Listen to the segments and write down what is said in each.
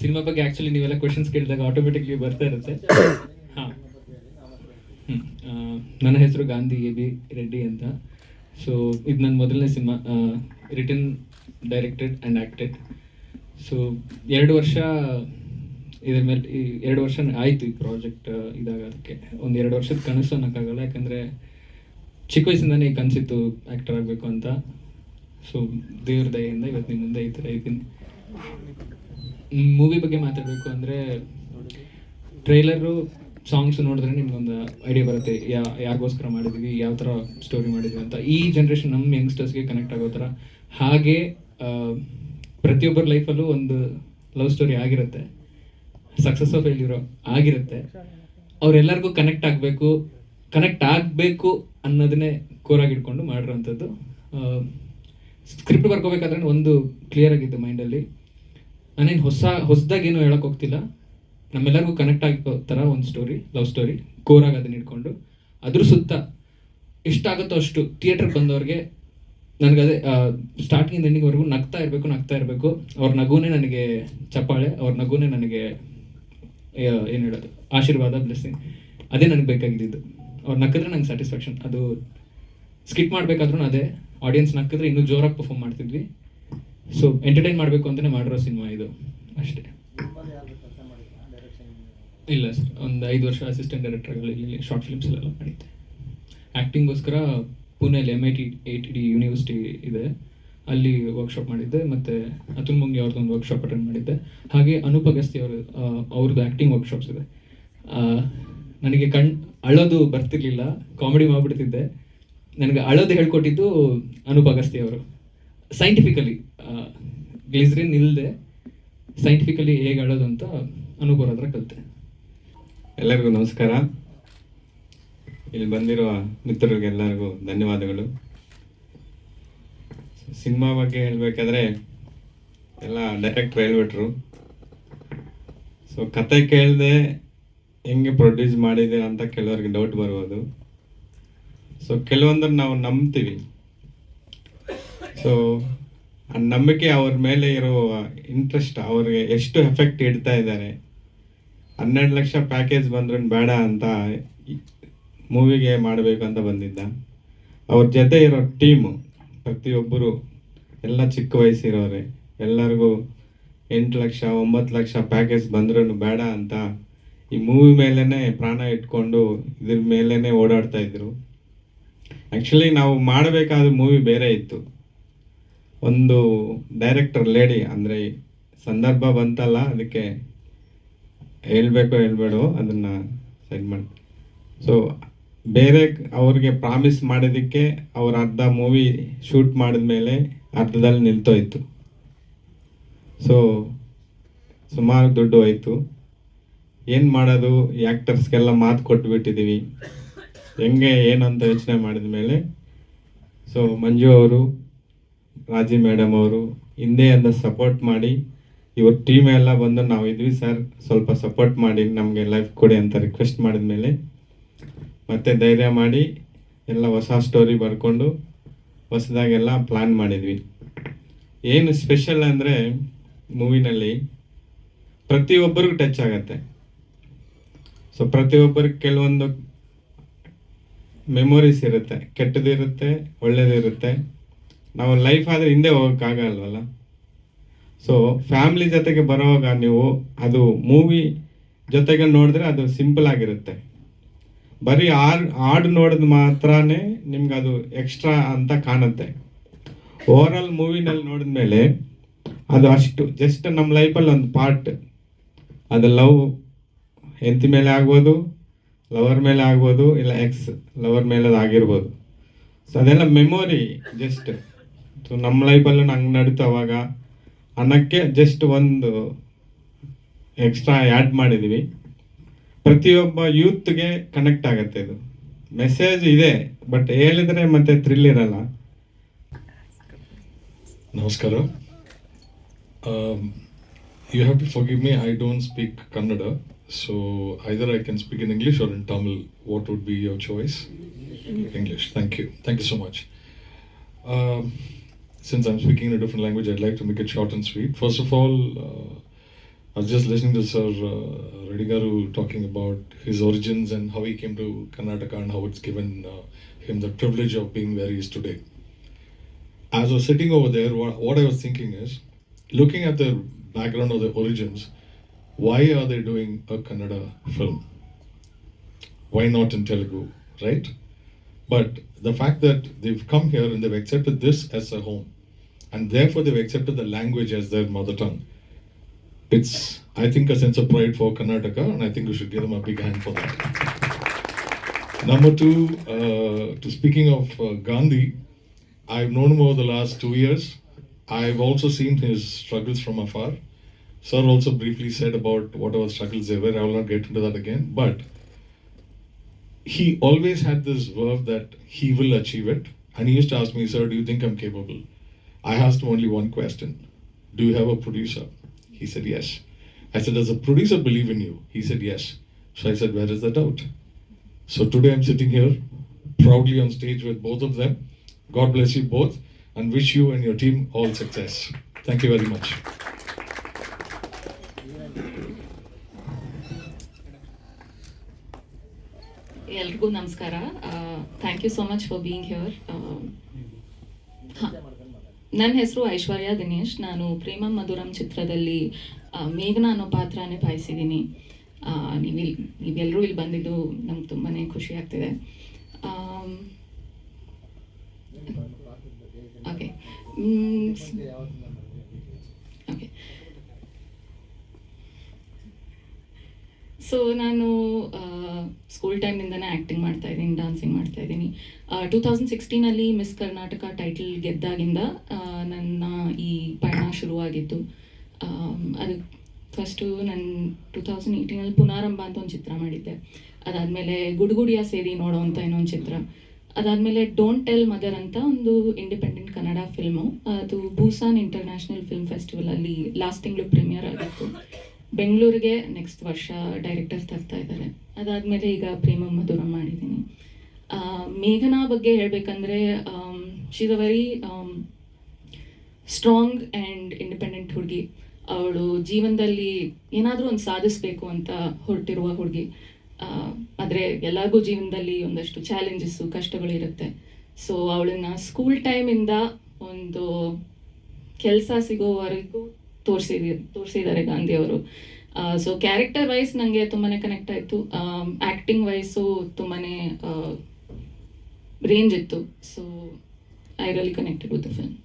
Cinema ಬಗ್ಗೆ actually ನೀವೆಲ್ಲ questions ಕೇಳಿದಾಗ ಆಟೋಮೆಟಿಕ್ಲಿ ಬರ್ತಾ ಇರುತ್ತೆ. ಹಾಂ. ನನ್ನ ಹೆಸರು ಗಾಂಧಿ ಎ ಬಿ ರೆಡ್ಡಿ ಅಂತ. ಸೊ ಇದು ನನ್ನ ಮೊದಲನೇ cinema written directed and acted so ಎರಡು ವರ್ಷ ಇದ್ರ ಮೇಲೆ ಎರಡು ವರ್ಷ ಆಯಿತು ಈ ಪ್ರಾಜೆಕ್ಟ್ ಇದಾಗೋದಕ್ಕೆ ಒಂದು ಎರಡು ವರ್ಷದ ಕನಸು ಅನ್ನೋಕ್ಕಾಗಲ್ಲ, ಯಾಕಂದರೆ ಚಿಕ್ಕ ವಯಸ್ಸಿಂದಾನೇ ಈ ಕನಸಿತ್ತು ಆ್ಯಕ್ಟರ್ ಆಗಬೇಕು ಅಂತ. ಸೊ ದೇವ್ರ ದಯೆಯಿಂದ ಇವತ್ತು ನಿಮ್ಮ ಮುಂದೆ ಈ ಥರ ಇದ್ದೀನಿ. ಮೂವಿ ಬಗ್ಗೆ ಮಾತಾಡಬೇಕು ಅಂದರೆ ಟ್ರೈಲರು ಸಾಂಗ್ಸ್ ನೋಡಿದ್ರೆ ನಿಮ್ಗೊಂದು ಐಡಿಯಾ ಬರುತ್ತೆ. ಯಾ, ಯಾರಿಗೋಸ್ಕರ ಮಾಡಿದ್ವಿ, ಯಾವ ಥರ ಸ್ಟೋರಿ ಮಾಡಿದ್ವಿ ಅಂತ. ಈ ಜನ್ರೇಷನ್ ನಮ್ಮ ಯಂಗ್ಸ್ಟರ್ಸ್ಗೆ ಕನೆಕ್ಟ್ ಆಗೋ ಥರ ಹಾಗೆ ಪ್ರತಿಯೊಬ್ಬರ ಲೈಫಲ್ಲೂ ಒಂದು ಲವ್ ಸ್ಟೋರಿ ಆಗಿರುತ್ತೆ. ಸಕ್ಸಸ್ ಆಫ್ ಫೇಲ್ಯೂರೋ ಆಗಿರುತ್ತೆ. ಅವರೆಲ್ಲರಿಗೂ ಕನೆಕ್ಟ್ ಆಗಬೇಕು ಕನೆಕ್ಟ್ ಆಗಬೇಕು ಅನ್ನೋದನ್ನೇ ಕೋರಾಗಿ ಇಟ್ಕೊಂಡು ಮಾಡಿರೋವಂಥದ್ದು. ಸ್ಕ್ರಿಪ್ಟ್ ಬರ್ಕೋಬೇಕಾದ್ರೆ ಒಂದು ಕ್ಲಿಯರ್ ಆಗಿತ್ತು ಮೈಂಡಲ್ಲಿ ನಾನೇನು ಹೊಸ, ಹೊಸದಾಗಿ ಏನು ಹೇಳಕ್ ಹೋಗ್ತಿಲ್ಲ. ನಮ್ಮೆಲ್ಲರಿಗೂ ಕನೆಕ್ಟ್ ಆಗೋ ಥರ ಒಂದು ಸ್ಟೋರಿ ಲವ್ ಸ್ಟೋರಿ ಕೋರಾಗಿ ಅದನ್ನ ಇಟ್ಕೊಂಡು. ಅದ್ರ ಸುತ್ತ ಎಷ್ಟಾಗುತ್ತೋ ಅಷ್ಟು ಥಿಯೇಟ್ರಿಗೆ ಬಂದವ್ರಿಗೆ ನನಗೆ ಅದೇ ಸ್ಟಾರ್ಟಿಂಗ್ ಎಂಡಿಂಗ್ವರೆಗೂ ನಗ್ತಾ ಇರಬೇಕು ನಗ್ತಾ ಇರಬೇಕು. ಅವ್ರ ನಗುನೇ ನನಗೆ ಚಪ್ಪಾಳೆ, ಅವ್ರ ನಗುನೇ ನನಗೆ ಏನು ಹೇಳೋದು, ಆಶೀರ್ವಾದ ಬ್ಲೆಸ್ಸಿಂಗ್ ಅದೇ ನನಗೆ ಬೇಕಾಗಿದ್ದು ಅವ್ರು ನಕ್ಕಿದ್ರೆ ನಂಗೆ ಸ್ಯಾಟಿಸ್ಫ್ಯಾಕ್ಷನ್ ಅದು ಸ್ಕಿಟ್ ಮಾಡಬೇಕಾದ್ರೂ ಅದೇ. ಆಡಿಯನ್ಸ್ ನಕ್ಕಿದ್ರೆ ಇನ್ನೂ ಜೋರಾಗಿ ಪರ್ಫಾರ್ಮ್ ಮಾಡ್ತಿದ್ವಿ. ಸೊ ಎಂಟರ್ಟೈನ್ ಮಾಡಬೇಕು ಅಂತಲೇ ಮಾಡಿರೋ ಸಿನಿಮಾ ಇದು. ಅಷ್ಟೇ. ಇಲ್ಲ ಸರ್. ಒಂದು ಐದು ವರ್ಷ ಅಸಿಸ್ಟೆಂಟ್ ಡೈರೆಕ್ಟರ್ಗಳು ಇಲ್ಲಿ ಶಾರ್ಟ್ ಎಲ್ಲ ಮಾಡಿದ್ದೆ. ಆ್ಯಕ್ಟಿಂಗ್ಗೋಸ್ಕರ ಪುಣೆಯಲ್ಲಿ M I T eight T D university ಇದೆ. ಅಲ್ಲಿ ವರ್ಕ್ಶಾಪ್ ಮಾಡಿದ್ದೆ. ಮತ್ತು ಅತುಲ್ ಮುಂಗಿ ಅವ್ರದ್ದು ಒಂದು ವರ್ಕ್ಶಾಪ್ ಅಟೆಂಡ್ ಮಾಡಿದ್ದೆ. ಹಾಗೆ ಅನೂಪ ಅಗಸ್ತಿ ಅವರು ಅವ್ರದ್ದು ಆ್ಯಕ್ಟಿಂಗ್ ವರ್ಕ್ಶಾಪ್ಸ್ ಇದೆ. ನನಗೆ ಕಣ್ ಅಳೋದು ಬರ್ತಿರ್ಲಿಲ್ಲ. ಕಾಮಿಡಿ ಮಾಡಿಬಿಡ್ತಿದ್ದೆ. ನನಗೆ ಅಳೋದು ಹೇಳ್ಕೊಟ್ಟಿದ್ದು ಅನೂಪ್ ಅಗಸ್ತಿ ಅವರು. ಸೈಂಟಿಫಿಕಲಿ ಗ್ಲಿಸ್ರಿನ್ ಇಲ್ಲದೆ ಸೈಂಟಿಫಿಕಲಿ ಹೇಗೆ ಆಡೋದು ಅಂತ ಅನುಭವ ಹತ್ರ ಕಲಿತೆ. ಎಲ್ಲರಿಗೂ ನಮಸ್ಕಾರ. ಇಲ್ಲಿ ಬಂದಿರುವ ಮಿತ್ರರಿಗೆಲ್ಲರಿಗೂ ಧನ್ಯವಾದಗಳು. ಸಿನಿಮಾ ಬಗ್ಗೆ ಹೇಳಬೇಕಾದ್ರೆ, ಎಲ್ಲ ಡೈರೆಕ್ಟ್ರ್ ಹೇಳ್ಬಿಟ್ರು. ಸೊ ಕತೆ ಕೇಳದೆ ಹೆಂಗೆ ಪ್ರೊಡ್ಯೂಸ್ ಮಾಡಿದ್ದೀರ ಅಂತ ಕೆಲವರಿಗೆ ಡೌಟ್ ಬರ್ಬೋದು. ಸೊ ಕೆಲವೊಂದನ್ನು ನಾವು ನಂಬ್ತೀವಿ. ಸೊ ನಂಬಿಕೆ ಅವ್ರ ಮೇಲೆ ಇರೋ ಇಂಟ್ರೆಸ್ಟ್ ಅವ್ರಿಗೆ ಎಷ್ಟು ಎಫೆಕ್ಟ್ ಇಡ್ತಾ ಇದ್ದಾರೆ. ಹನ್ನೆರಡು ಲಕ್ಷ ಪ್ಯಾಕೇಜ್ ಬಂದ್ರೂ ಬೇಡ ಅಂತ ಮೂವಿಗೆ ಮಾಡಬೇಕು ಅಂತ ಬಂದಿದ್ದ. ಅವ್ರ ಜೊತೆ ಇರೋ ಟೀಮು ಪ್ರತಿಯೊಬ್ಬರು ಎಲ್ಲ ಚಿಕ್ಕ ವಯಸ್ಸಿರೋರೆ, ಎಲ್ಲರಿಗೂ ಎಂಟು ಲಕ್ಷ, ಒಂಬತ್ತು ಲಕ್ಷ ಪ್ಯಾಕೇಜ್ ಬಂದ್ರೂ ಬೇಡ ಅಂತ ಈ ಮೂವಿ ಮೇಲೇ ಪ್ರಾಣ ಇಟ್ಕೊಂಡು ಇದ್ರ ಮೇಲೇ ಓಡಾಡ್ತಾ ಇದ್ರು. ಆ್ಯಕ್ಚುಲಿ ನಾವು ಮಾಡಬೇಕಾದ ಮೂವಿ ಬೇರೆ ಇತ್ತು. ಒಂದು ಡೈರೆಕ್ಟರ್ ಲೇಡಿ ಅಂದರೆ ಸಂದರ್ಭ ಬಂತಲ್ಲ, ಅದಕ್ಕೆ ಹೇಳ್ಬೇಕು ಹೇಳ್ಬೇಡು ಅದನ್ನ ಸೈಡ್ ಮಾಡಿ. ಸೊ ಬೇರೆ ಅವ್ರಿಗೆ ಪ್ರಾಮಿಸ್ ಮಾಡಿದ್ದಕ್ಕೆ ಅವ್ರ ಅರ್ಧ ಮೂವಿ ಶೂಟ್ ಮಾಡಿದ ಮೇಲೆ ಅರ್ಧದಲ್ಲಿ ನಿಲ್ತೋಯ್ತು. ಸೊ ಸುಮಾರು ದುಡ್ಡು ಹೋಯಿತು. ಏನು ಮಾಡೋದು? ಆ್ಯಕ್ಟರ್ಸ್ಗೆಲ್ಲ ಮಾತು ಕೊಟ್ಬಿಟ್ಟಿದ್ದೀವಿ ಹೆಂಗೆ, ಏನು ಅಂತ ಯೋಚನೆ ಮಾಡಿದ ಮೇಲೆ ಸೊ ಮಂಜು ಅವರು ರಾಜಿ ಮೇಡಮ್ ಅವರು ಹಿಂದೆ ಅಂತ ಸಪೋರ್ಟ್ ಮಾಡಿ, ಇವ್ರ ಟೀಮ್ ಎಲ್ಲ ಬಂದು ನಾವು ಇದ್ವಿ ಸರ್ ಸ್ವಲ್ಪ ಸಪೋರ್ಟ್ ಮಾಡಿ ನಮಗೆ ಲೈಫ್ ಕೊಡಿ ಅಂತ ರಿಕ್ವೆಸ್ಟ್ ಮಾಡಿದ್ಮೇಲೆ ಮತ್ತೆ ಧೈರ್ಯ ಮಾಡಿ ಎಲ್ಲ ಹೊಸ ಸ್ಟೋರಿ ಬರ್ಕೊಂಡು ಹೊಸದಾಗೆಲ್ಲ ಪ್ಲ್ಯಾನ್ ಮಾಡಿದ್ವಿ. ಏನು ಸ್ಪೆಷಲ್ ಅಂದರೆ ಮೂವಿನಲ್ಲಿ ಪ್ರತಿಯೊಬ್ಬರಿಗೂ ಟಚ್ ಆಗತ್ತೆ. ಸೊ ಪ್ರತಿಯೊಬ್ಬರಿಗೆ ಕೆಲವೊಂದು ಮೆಮೊರೀಸ್ ಇರುತ್ತೆ. ಕೆಟ್ಟದಿರುತ್ತೆ, ಒಳ್ಳೇದಿರುತ್ತೆ. ನಾವು ಲೈಫ್ ಆದರೆ ಹಿಂದೆ ಹೋಗೋಕ್ಕಾಗಲ್ವಲ್ಲ ಸೊ ಫ್ಯಾಮಿಲಿ ಜೊತೆಗೆ ಬರೋವಾಗ ನೀವು ಅದು ಮೂವಿ ಜೊತೆಗೆ ನೋಡಿದ್ರೆ ಅದು ಸಿಂಪಲ್ ಆಗಿರುತ್ತೆ. ಬರೀ ಆರ್, ಹಾಡು ನೋಡಿದ ಮಾತ್ರನೇ ನಿಮ್ಗೆ ಅದು ಎಕ್ಸ್ಟ್ರಾ ಅಂತ ಕಾಣುತ್ತೆ. ಓವರ್ ಮೂವಿನಲ್ಲಿ ನೋಡಿದ ಮೇಲೆ ಅದು ಅಷ್ಟು ಜಸ್ಟ್ ನಮ್ಮ ಲೈಫಲ್ಲಿ ಒಂದು ಪಾರ್ಟ್ ಅದು ಲವ್ ಹೆಂಡತಿ ಮೇಲೆ ಆಗ್ಬೋದು ಲವರ್ ಮೇಲೆ ಆಗ್ಬೋದು, ಇಲ್ಲ ಎಕ್ಸ್ ಲವರ್ ಮೇಲೆ ಆಗಿರ್ಬೋದು. ಸೊ ಅದೆಲ್ಲ ಮೆಮೊರಿ ಜಸ್ಟ್ ನಮ್ಮ ಲೈಫಲ್ಲೂ ಹಂಗೆ ನಡೀತು ಅವಾಗ ಅನ್ನಕ್ಕೆ ಜಸ್ಟ್ ಒಂದು ಎಕ್ಸ್ಟ್ರಾ ಆ್ಯಡ್ ಮಾಡಿದ್ವಿ ಪ್ರತಿಯೊಬ್ಬ ಯೂತ್ಗೆ ಕನೆಕ್ಟ್ ಆಗುತ್ತೆ ಇದು ಮೆಸೇಜ್ ಇದೆ ಬಟ್ ಹೇಳಿದ್ರೆ ಮತ್ತೆ ಥ್ರಿಲ್ ಇರಲ್ಲ ನಮಸ್ಕಾರ you have to me, I don't speak Kannada. So either I can speak in English or in Tamil. What would be your choice? English. Thank you. Thank you so much. Um, since I'm speaking in a different language, I'd like to make it short and sweet. First of all, uh, I was just listening to Sir uh, Redigaru talking about his origins and how he came to Karnataka and how it's given uh, him the privilege of being where he is today. As I was sitting over there, what, what I was thinking is, looking at the background of the origins, why are they doing a Kannada film? Why not in Telugu, right? But the fact that they've come here and they've accepted this as a home, and therefore they've accepted the language as their mother tongue, it's, I think, a sense of pride for Karnataka, and I think we should give them a big hand for that. Number two, uh, to speaking of uh, Gandhi, I've known him over the last two years. I've also seen his struggles from afar. Sir also briefly said about whatever struggles there were. I will not get into that again. But he always had this verve that he will achieve it. And he used to ask me, Sir, do you think I'm capable? I asked him only one question Do you have a producer? He said, Yes. I said, Does a producer believe in you? He said, Yes. So I said, Where is the doubt? So today I'm sitting here proudly on stage with both of them. God bless you both and wish you and your team all success. Thank you very much. ಎಲ್ರಿಗೂ ನಮಸ್ಕಾರ. Thank you so much for being here ನನ್ನ ಹೆಸರು ಐಶ್ವರ್ಯ ದಿನೇಶ್. ನಾನು ಪ್ರೇಮ ಮಧುರಂ ಚಿತ್ರದಲ್ಲಿ ಮೇಘನಾ ಅನ್ನೋ ಪಾತ್ರನೇ ಭಾಯಿಸಿದ್ದೀನಿ ನೀವಿಲ್ಲಿ ನೀವೆಲ್ಲರೂ ಇಲ್ಲಿ ಬಂದಿದ್ದು ನಮ್ಗೆ ತುಂಬಾ ಖುಷಿ ಆಗ್ತಿದೆ. ಓಕೆ ಸೊ ನಾನು ಸ್ಕೂಲ್ ಟೈಮ್ನಿಂದನೇ ಆ್ಯಕ್ಟಿಂಗ್ ಮಾಡ್ತಾ ಇದ್ದೀನಿ ಡಾನ್ಸಿಂಗ್ ಮಾಡ್ತಾ ಇದ್ದೀನಿ. ಟೂ ತೌಸಂಡ್ ಸಿಕ್ಸ್ಟೀನಲ್ಲಿ ಮಿಸ್ ಕರ್ನಾಟಕ ಟೈಟಲ್ ಗೆದ್ದಾಗಿಂದ ನನ್ನ ಈ ಪಯಣ ಶುರುವಾಗಿದ್ದು. ಅದು ಫಸ್ಟು ನಾನು ಟೂ ತೌಸಂಡ್ ಏಯ್ಟೀನಲ್ಲಿ ಪುನಾರಂಭ ಅಂತ ಒಂದು ಚಿತ್ರ ಮಾಡಿದ್ದೆ. ಅದಾದಮೇಲೆ ಗುಡುಗುಡಿಯ ಸೇರಿ ನೋಡೋ ಅಂತ ಇನ್ನೊಂದು ಚಿತ್ರ. ಅದಾದಮೇಲೆ ಡೋಂಟ್ ಟೆಲ್ ಮದರ್ ಅಂತ ಒಂದು ಇಂಡಿಪೆಂಡೆಂಟ್ ಕನ್ನಡ ಫಿಲ್ಮು ಅದು ಬೂಸಾನ್ ಇಂಟರ್ನ್ಯಾಷನಲ್ ಫಿಲ್ಮ್ ಫೆಸ್ಟಿವಲಲ್ಲಿ ಲಾಸ್ಟ್ ತಿಂಗಳು ಪ್ರೀಮಿಯರ್ ಆಗಿತ್ತು. ಬೆಂಗಳೂರಿಗೆ ನೆಕ್ಸ್ಟ್ ವರ್ಷ ಡೈರೆಕ್ಟರ್ ತರ್ತಾ ಇದ್ದಾರೆ. ಅದಾದಮೇಲೆ ಈಗ ಪ್ರೇಮ ಮಧುರ ಮಾಡಿದ್ದೀನಿ. ಮೇಘನಾ ಬಗ್ಗೆ ಹೇಳಬೇಕಂದ್ರೆ she's a very strong and independent ಹುಡುಗಿ. ಅವಳು ಜೀವನದಲ್ಲಿ ಏನಾದರೂ ಒಂದು ಸಾಧಿಸಬೇಕು ಅಂತ ಹೊರಟಿರುವ ಹುಡುಗಿ. ಆದರೆ ಎಲ್ಲರಿಗೂ ಜೀವನದಲ್ಲಿ ಒಂದಷ್ಟು ಚಾಲೆಂಜಸ್ಸು ಕಷ್ಟಗಳು ಇರುತ್ತೆ. ಸೊ ಅವಳನ್ನ ಸ್ಕೂಲ್ ಟೈಮಿಂದ ಒಂದು ಕೆಲಸ ಸಿಗೋವರೆಗೂ ತೋರಿಸಿದ, ತೋರಿಸಿದ್ದಾರೆ ಗಾಂಧಿಯವರು ಸೊ ಕ್ಯಾರೆಕ್ಟರ್ ವೈಸ್ ನನಗೆ ತುಂಬಾ ಕನೆಕ್ಟ್ ಆಯಿತು. ಆ್ಯಕ್ಟಿಂಗ್ ವೈಸು ತುಂಬಾ ರೇಂಜ್ ಇತ್ತು. So I really connected with the film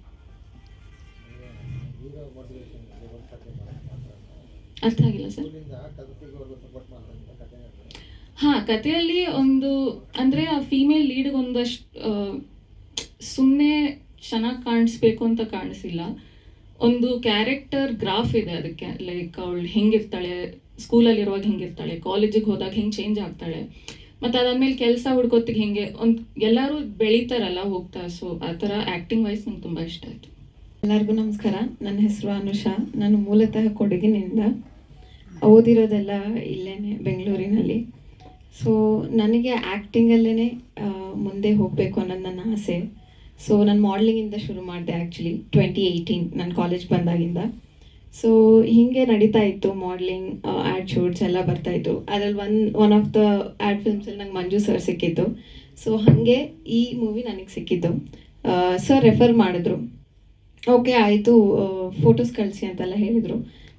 ಅರ್ಥ ಆಗಿಲ್ಲ ಸರ್? ಹಾ, ಕಥೆಯಲ್ಲಿ ಒಂದು, ಅಂದ್ರೆ ಆ ಫೀಮೇಲ್ ಲೀಡ್ಗೆ ಒಂದಷ್ಟು ಸುಮ್ಮನೆ ಚೆನ್ನಾಗಿ ಕಾಣಿಸ್ಬೇಕು ಅಂತ ಕಾಣಿಸಿಲ್ಲ. ಒಂದು ಕ್ಯಾರೆಕ್ಟರ್ ಗ್ರಾಫ್ ಇದೆ ಅದಕ್ಕೆ. ಲೈಕ್ ಅವಳು ಹೆಂಗಿರ್ತಾಳೆ ಸ್ಕೂಲಲ್ಲಿ ಇರುವಾಗ ಹೆಂಗಿರ್ತಾಳೆ ಕಾಲೇಜಿಗೆ ಹೋದಾಗ ಹೆಂಗೆ ಚೇಂಜ್ ಆಗ್ತಾಳೆ. ಮತ್ತು ಅದಾದ್ಮೇಲೆ ಕೆಲಸ ಹುಡ್ಕೋತಿಗೆ ಹೆಂಗೆ, ಒಂದು ಎಲ್ಲರೂ ಬೆಳೀತಾರಲ್ಲ ಹೋಗ್ತಾ ಸೊ ಆ ಥರ ಆ್ಯಕ್ಟಿಂಗ್ ವೈಸ್ ನಂಗೆ ತುಂಬ ಇಷ್ಟ ಆಯಿತು. ಎಲ್ಲರಿಗೂ ನಮಸ್ಕಾರ. ನನ್ನ ಹೆಸರು ಅನುಷಾ. ನಾನು ಮೂಲತಃ ಕೊಡಗಿನಿಂದ ಓದಿರೋದೆಲ್ಲ ಇಲ್ಲೇ ಬೆಂಗಳೂರಿನಲ್ಲಿ. ಸೊ ನನಗೆ ಆ್ಯಕ್ಟಿಂಗಲ್ಲೇ ಮುಂದೆ ಹೋಗಬೇಕು ಅನ್ನೋದು ನನ್ನ ಆಸೆ. ಸೊ ನಾನು ಮಾಡಲಿಂಗಿಂದ ಶುರು ಮಾಡಿದೆ ಆ್ಯಕ್ಚುಲಿ ಟ್ವೆಂಟಿ ಏಯ್ಟೀನ್ ನನ್ನ ಕಾಲೇಜ್ ಬಂದಾಗಿಂದ. ಸೊ ಹೀಗೆ ನಡೀತಾ ಇತ್ತು ಮಾಡಲಿಂಗ್ ಆ್ಯಡ್ ಶೂಟ್ಸ್ ಎಲ್ಲ ಬರ್ತಾಯಿತ್ತು ಅದ್ರಲ್ಲಿ one one of the ad ಫಿಲ್ಮ್ಸಲ್ಲಿ ನಂಗೆ ಮಂಜು ಸರ್ ಸಿಕ್ಕಿತ್ತು ಸೊ ಹಾಗೆ ಈ ಮೂವಿ ನನಗೆ ಸಿಕ್ಕಿದ್ದು. ಸರ್ ರೆಫರ್ ಮಾಡಿದ್ರು. ಓಕೆ ಆಯಿತು ಫೋಟೋಸ್ ಕಳಿಸಿ ಅಂತೆಲ್ಲ ಹೇಳಿದರು.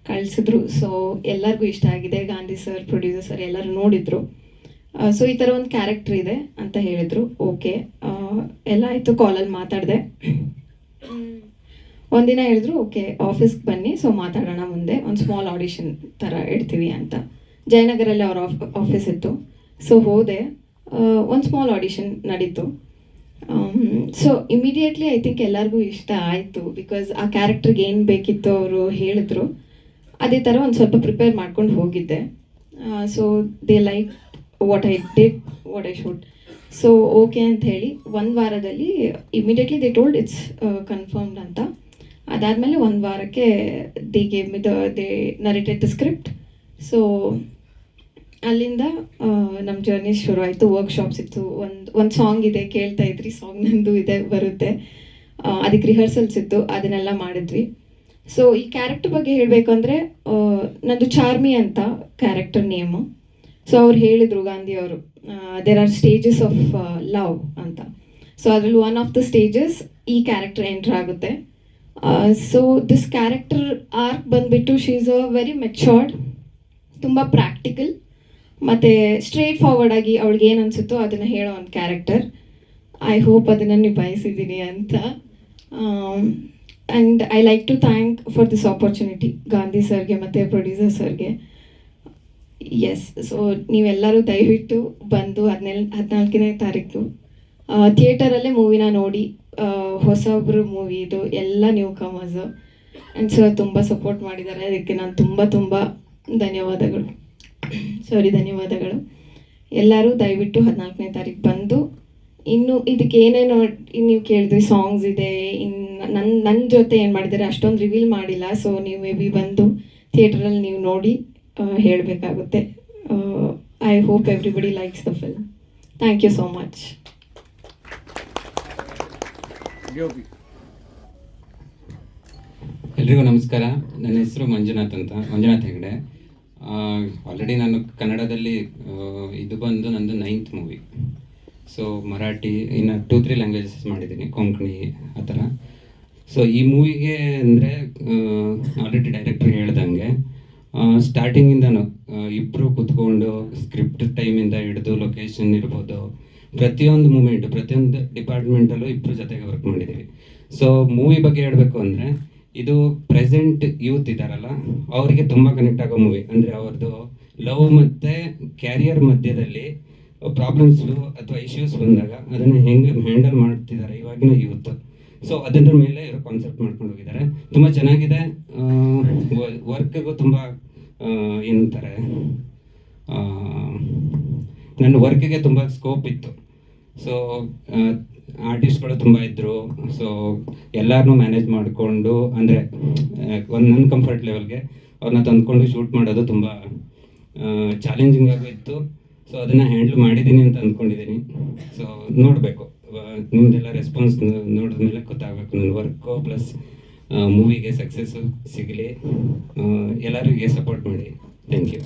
ಕಳಿಸಿದ್ರು. ಸೊ ಎಲ್ಲರಿಗೂ ಇಷ್ಟ ಆಗಿದೆ. ಗಾಂಧಿ ಸರ್ ಪ್ರೊಡ್ಯೂಸರ್ ಸರ್ ಎಲ್ಲರೂ ನೋಡಿದ್ರು. ಸೊ ಈ ಥರ ಒಂದು ಕ್ಯಾರೆಕ್ಟರ್ ಇದೆ ಅಂತ ಹೇಳಿದರು. ಓಕೆ ಎಲ್ಲ ಆಯಿತು ಕಾಲಲ್ಲಿ ಮಾತಾಡಿದೆ. ಒಂದಿನ ಹೇಳಿದ್ರು ಓಕೆ ಆಫೀಸ್ಗೆ ಬನ್ನಿ ಸೊ ಮಾತಾಡೋಣ ಮುಂದೆ. ಒಂದು ಸ್ಮಾಲ್ ಆಡಿಷನ್ ಥರ ಇಡ್ತೀವಿ ಅಂತ. ಜಯನಗರಲ್ಲಿ ಅವ್ರ ಆಫೀಸ್ ಇತ್ತು. ಸೊ ಹೋದೆ. ಒಂದು ಸ್ಮಾಲ್ ಆಡಿಷನ್ ನಡೀತು. ಸೊ ಇಮಿಡಿಯೇಟ್ಲಿ ಐ ಥಿಂಕ್ ಎಲ್ಲರಿಗೂ ಇಷ್ಟ ಆಯಿತು ಬಿಕಾಸ್ ಆ ಕ್ಯಾರೆಕ್ಟ್ರಿಗೆ ಏನು ಬೇಕಿತ್ತು ಅವರು ಹೇಳಿದ್ರು. ಅದೇ ಥರ ಒಂದು ಸ್ವಲ್ಪ ಪ್ರಿಪೇರ್ ಮಾಡ್ಕೊಂಡು ಹೋಗಿದ್ದೆ. So they like what I did what I should so okay ಅಂತ ಹೇಳಿ ಒಂದು ವಾರದಲ್ಲಿ immediately they told it's confirmed ಅಂತ. ಅದಾದಮೇಲೆ ಒಂದು ವಾರಕ್ಕೆ the game me the they narrated the script so ಅಲ್ಲಿಂದ ನಮ್ಮ ಜರ್ನಿ ಶುರು ಆಯಿತು ವರ್ಕ್ಶಾಪ್ಸ್ ಇತ್ತು. ಒಂದು ಒಂದು ಸಾಂಗ್ ಇದೆ, ಕೇಳ್ತಾ ಇದ್ರಿ ಸಾಂಗ್ ನಂದು ಇದೆ, ಬರುತ್ತೆ. ಅದಕ್ಕೆ ರಿಹರ್ಸಲ್ಸ್ ಇತ್ತು, ಅದನ್ನೆಲ್ಲ ಮಾಡಿದ್ವಿ. ಸೊ ಈ ಕ್ಯಾರೆಕ್ಟರ್ ಬಗ್ಗೆ ಹೇಳಬೇಕು ಅಂದರೆ ನಂದು ಚಾರ್ಮಿ ಅಂತ ಕ್ಯಾರೆಕ್ಟರ್ ನೇಮು ಸೊ ಅವ್ರು ಹೇಳಿದರು ಗಾಂಧಿ ಅವರು there are stages of love ಅಂತ. ಸೊ ಅದರಲ್ಲಿ ಒನ್ ಆಫ್ ದ ಸ್ಟೇಜಸ್ ಈ ಕ್ಯಾರೆಕ್ಟರ್ ಎಂಟರ್ ಆಗುತ್ತೆ. ಸೊ ದಿಸ್ ಕ್ಯಾರೆಕ್ಟರ್ ಆರ್ಕ್ ಬಂದುಬಿಟ್ಟು she is a very matured ತುಂಬ ಪ್ರಾಕ್ಟಿಕಲ್ ಮತ್ತು ಸ್ಟ್ರೇಟ್ ಫಾರ್ವರ್ಡ್ ಆಗಿ ಅವಳಿಗೆ ಏನು ಅನಿಸುತ್ತೋ ಅದನ್ನು ಹೇಳೋ ಒಂದು ಕ್ಯಾರೆಕ್ಟರ್ ಐ ಹೋಪ್ ಅದನ್ನು ನಿಭಾಯಿಸಿದ್ದೀನಿ ಅಂತ. And I like to thank for this opportunity Gandhi ಸರ್ಗೆ ಮತ್ತು ಪ್ರೊಡ್ಯೂಸರ್ ಸರ್ಗೆ. ಎಸ್ ಸೊ ನೀವೆಲ್ಲರೂ ದಯವಿಟ್ಟು ಬಂದು ಹದಿನೇಳು, ಹದಿನಾಲ್ಕನೇ ತಾರೀಕು ಥಿಯೇಟರಲ್ಲೇ ಮೂವಿನ ನೋಡಿ ಹೊಸಬ್ರು ಮೂವಿ ಇದು, ಎಲ್ಲ ನ್ಯೂ ಕಮರ್ಸ್ ಆ್ಯಂಡ್ ಸರ್ ತುಂಬ ಸಪೋರ್ಟ್ ಮಾಡಿದ್ದಾರೆ. ಅದಕ್ಕೆ ನಾನು ತುಂಬ ತುಂಬ ಧನ್ಯವಾದಗಳು. ಸಾರಿ ಧನ್ಯವಾದಗಳು. ಎಲ್ಲರೂ ದಯವಿಟ್ಟು ಹದಿನಾಲ್ಕನೇ ತಾರೀಕು ಬಂದು, ಇನ್ನು ಇದಕ್ಕೆ ಏನೇನು ನೀವು ಕೇಳಿದ್ರಿ ಸಾಂಗ್ಸ್ ಇದೆ ಇನ್ನು ನನ್ನ ನನ್ನ ಜೊತೆ ಏನು ಮಾಡಿದ್ದಾರೆ, ಅಷ್ಟೊಂದು ರಿವೀಲ್ ಮಾಡಿಲ್ಲ. ಸೊ ನೀವು ಮೇ ಬಿ ಬಂದು, ಥಿಯೇಟ್ರಲ್ಲಿ ನೀವು ನೋಡಿ ಹೇಳಬೇಕಾಗುತ್ತೆ. I hope everybody likes the film thank you so much ಎಲ್ರಿಗೂ ನಮಸ್ಕಾರ. ನನ್ನ ಹೆಸರು ಮಂಜುನಾಥ್ ಅಂತ ಮಂಜುನಾಥ್ ಹೆಗಡೆ. ಆಲ್ರೆಡಿ ನಾನು ಕನ್ನಡದಲ್ಲಿ ಇದು ಬಂದು ನಂದು ನೈನ್ತ್ ಮೂವಿ ಸೊ ಮರಾಠಿ ಇನ್ನು ಟೂ ತ್ರೀ ಲ್ಯಾಂಗ್ವೇಜಸ್ ಮಾಡಿದ್ದೀನಿ ಕೊಂಕಣಿ ಆ ಥರ. ಸೊ ಈ ಮೂವಿಗೆ ಅಂದರೆ ಆಲ್ರೆಡಿ ಡೈರೆಕ್ಟರ್ ಹೇಳ್ದಂಗೆ ಸ್ಟಾರ್ಟಿಂಗಿಂದನು ಇಬ್ಬರು ಕುತ್ಕೊಂಡು ಸ್ಕ್ರಿಪ್ಟ್ ಟೈಮಿಂದ ಹಿಡಿದು ಲೊಕೇಶನ್ ಇರ್ಬೋದು. ಪ್ರತಿಯೊಂದು ಮೂಮೆಂಟ್ ಪ್ರತಿಯೊಂದು ಡಿಪಾರ್ಟ್ಮೆಂಟಲ್ಲೂ ಇಬ್ಬರು ಜೊತೆಗೆ ವರ್ಕ್ ಮಾಡಿದ್ದೀವಿ. ಸೊ ಮೂವಿ ಬಗ್ಗೆ ಹೇಳಬೇಕು ಅಂದರೆ, ಇದು ಪ್ರೆಸೆಂಟ್ ಯೂತ್ ಇದ್ದಾರಲ್ಲ ಅವರಿಗೆ ತುಂಬ ಕನೆಕ್ಟ್ ಆಗೋ ಮೂವಿ ಅಂದರೆ ಅವ್ರದ್ದು ಲವ್ ಮತ್ತು ಕ್ಯಾರಿಯರ್ ಮಧ್ಯದಲ್ಲಿ ಪ್ರಾಬ್ಲಮ್ಸ್ ಅಥವಾ ಇಶ್ಯೂಸ್ ಬಂದಾಗ ಅದನ್ನು ಹೆಂಗೆ ಹ್ಯಾಂಡಲ್ ಮಾಡ್ತಿದ್ದಾರೆ ಇವಾಗಿನ ಯೂತ್ ಸೊ ಅದರ ಮೇಲೆ ಇವರು ಕಾನ್ಸೆಪ್ಟ್ ಮಾಡ್ಕೊಂಡು ಹೋಗಿದ್ದಾರೆ. ತುಂಬ ಚೆನ್ನಾಗಿದೆ. ವರ್ಕ್ಗೂ ತುಂಬ ಏನಂತಾರೆ ನನ್ನ ವರ್ಕಿಗೆ ತುಂಬ ಸ್ಕೋಪ್ ಇತ್ತು. ಸೊ ಆರ್ಟಿಸ್ಟ್ಗಳು ತುಂಬ ಇದ್ದರು ಸೊ ಎಲ್ಲರನ್ನೂ ಮ್ಯಾನೇಜ್ ಮಾಡಿಕೊಂಡು, ಅಂದರೆ ಒಂದು ನನ್ನ ಕಂಫರ್ಟ್ ಲೆವೆಲ್ಗೆ ಅವ್ರನ್ನ ತಂದ್ಕೊಂಡು ಶೂಟ್ ಮಾಡೋದು ತುಂಬ ಚಾಲೆಂಜಿಂಗ್ ಆಗೂ ಇತ್ತು. ಸೊ ಅದನ್ನು ಹ್ಯಾಂಡ್ಲ್ ಮಾಡಿದ್ದೀನಿ ಅಂತ ಅಂದ್ಕೊಂಡಿದ್ದೀನಿ ಸೊ ನೋಡಬೇಕು. ನಿಮ್ಮದೆಲ್ಲ ರೆಸ್ಪಾನ್ಸ್ ನೋಡಿದ್ಮೇಲೆ ಗೊತ್ತಾಗಬೇಕು. ನನ್ನ ವರ್ಕು ಪ್ಲಸ್ ಮೂವಿಗೆ ಸಕ್ಸಸ್ಸು ಸಿಗಲಿ. ಎಲ್ಲರಿಗೂ ಸಪೋರ್ಟ್ ಮಾಡಿ. Thank you